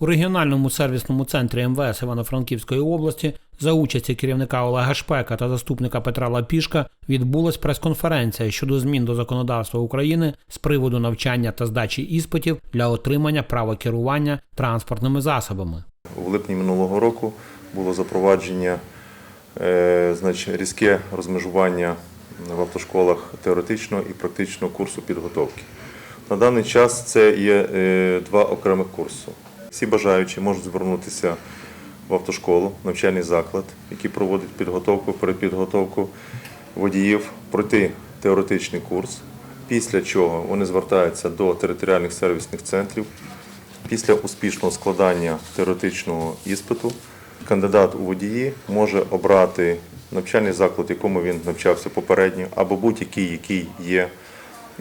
У регіональному сервісному центрі МВС Івано-Франківської області за участі керівника Олега Шпека та заступника Петра Лапішка відбулась прес-конференція щодо змін до законодавства України з приводу навчання та здачі іспитів для отримання права керування транспортними засобами. У липні минулого року було запровадження е, значить, різке розмежування в автошколах теоретичного і практичного курсу підготовки. На даний час це є е, два окремих курси. Всі бажаючі можуть звернутися в автошколу, навчальний заклад, який проводить підготовку, передпідготовку водіїв, пройти теоретичний курс, після чого вони звертаються до територіальних сервісних центрів. Після успішного складання теоретичного іспиту кандидат у водії може обрати навчальний заклад, в якому він навчався попередньо, або будь-який, який є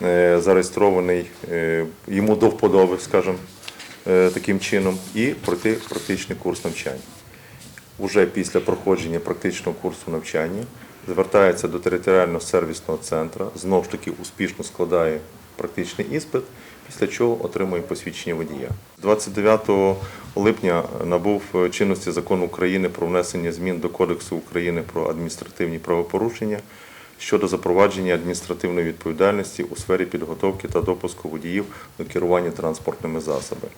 е, зареєстрований е, йому до вподоби, скажімо, е, таким чином, і пройти практичний курс навчання. Уже після проходження практичного курсу навчання звертається до територіального сервісного центру, знову ж таки успішно складає практичний іспит, після чого отримує посвідчення водія. 29 липня набув чинності закон України про внесення змін до Кодексу України про адміністративні правопорушення щодо запровадження адміністративної відповідальності у сфері підготовки та допуску водіїв до керування транспортними засобами.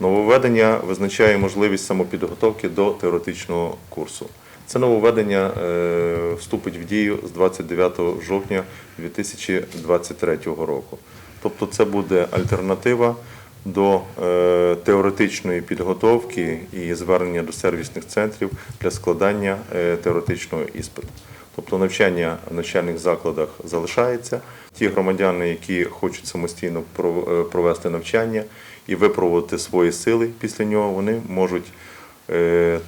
Нововведення визначає можливість самопідготовки до теоретичного курсу. Це нововведення е, вступить в дію з 29 жовтня 2023 року. Тобто це буде альтернатива до е, теоретичної підготовки і звернення до сервісних центрів для складання е, теоретичного іспиту. Тобто навчання в навчальних закладах залишається. Ті громадяни, які хочуть самостійно е, провести навчання і випробувати свої сили після нього, вони можуть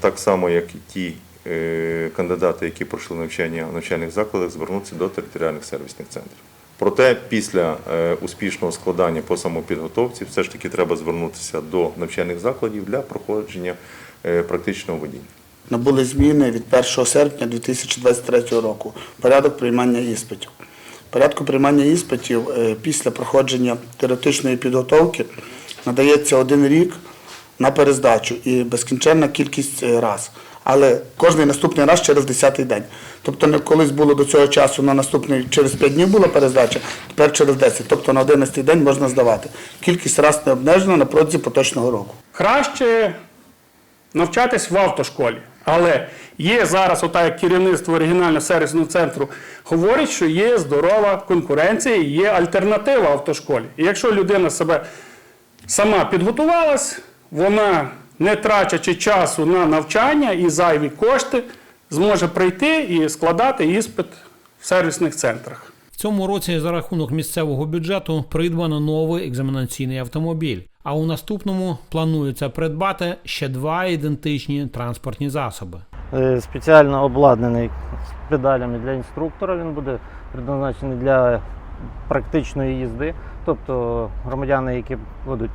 так само, як і ті кандидати, які пройшли навчання в навчальних закладах, звернутися до територіальних сервісних центрів. Проте після е, успішного складання по самопідготовці все ж таки треба звернутися до навчальних закладів для проходження е, практичного водіння. Набули зміни від 1 серпня 2023 року. Порядок приймання іспитів. Порядку приймання іспитів е, після проходження теоретичної підготовки надається один рік на перездачу і безкінченна кількість раз. Але кожний наступний раз через 10-й день. Тобто не колись було до цього часу на наступний через 5 днів була перездача, тепер через 10. Тобто на 11-й день можна здавати. Кількість раз не обмежена на протязі поточного року. краще навчатись в автошколі. Але є зараз, ота як керівництво оригінального сервісного центру говорить, що є здорова конкуренція, є альтернатива автошколі. І якщо людина себе сама підготувалась, вона, не трачачи часу на навчання і зайві кошти, зможе прийти і складати іспит в сервісних центрах. В цьому році за рахунок місцевого бюджету придбано новий екзаменаційний автомобіль. А у наступному планується придбати ще два ідентичні транспортні засоби. Е, спеціально обладнаний з педалями для інструктора. Він буде предназначений для практичної їзди. Тобто громадяни, які будуть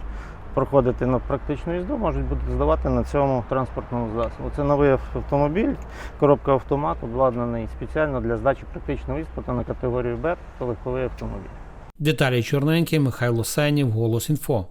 проходити на практичну їзду, можуть бути здавати на цьому транспортному засобі. Це новий автомобіль, коробка автомат, обладнаний спеціально для здачі практичного іспиту на категорію Б, та легковий автомобіль. Віталій Чорненький, Михайло Сенів, Голос Інфо.